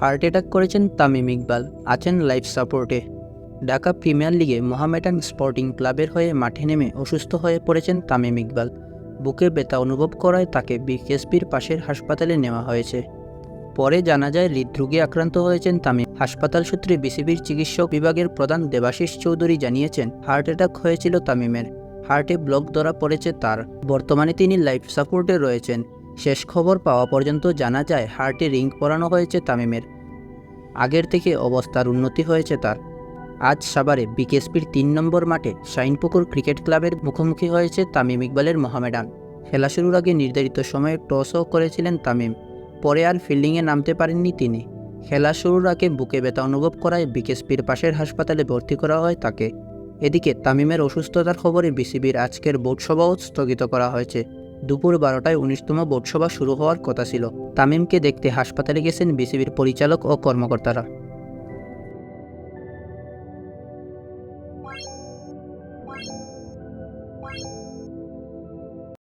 Heart attack করেছেন তামিম ইকবাল, আছেন life সাপোর্টে। ঢাকা প্রিমিয়ার লিগে মোহামেডান স্পোর্টিং ক্লাবের হয়ে মাঠে নেমে অসুস্থ হয়ে পড়েছেন তামিম ইকবাল। বুকে ব্যথা অনুভব করায় তাকে বিকেএসপির পাশের হাসপাতালে নেওয়া হয়েছে। পরে জানা যায়, হৃদরোগে আক্রান্ত হয়েছেন তামিম। হাসপাতাল সূত্রে বিসিবির চিকিৎসক বিভাগের প্রধান দেবাশিস চৌধুরী জানিয়েছেন, হার্ট অ্যাটাক হয়েছিল তামিমের। হার্টে ব্লক ধরা পড়েছে তার। বর্তমানে তিনি লাইফ সাপোর্টে রয়েছেন। শেষ খবর পাওয়া পর্যন্ত জানা যায়, হার্টে রিং পরানো হয়েছে তামিমের। আগের থেকে অবস্থার উন্নতি হয়েছে তার। আজ সাভারে বিকেএসপির তিন নম্বর মাঠে শাইনপুকুর ক্রিকেট ক্লাবের মুখোমুখি হয়েছে তামিম ইকবালের মোহামেডান। খেলা শুরুর আগে নির্ধারিত সময়ে টসও করেছিলেন তামিম। পরে আর ফিল্ডিংয়ে নামতে পারেননি তিনি। খেলা শুরুর আগে বুকে ব্যথা অনুভব করায় বিকেএসপির পাশের হাসপাতালে ভর্তি করা হয় তাকে। এদিকে তামিমের অসুস্থতার খবরে বিসিবির আজকের বোর্ড সভাও স্থগিত করা হয়েছে। দুপুর বারোটায় উনিশতম বোর্ডসভা শুরু হওয়ার কথা ছিল। তামিমকে দেখতে হাসপাতালে গেছেন বিসিবির পরিচালক ও কর্মকর্তারা।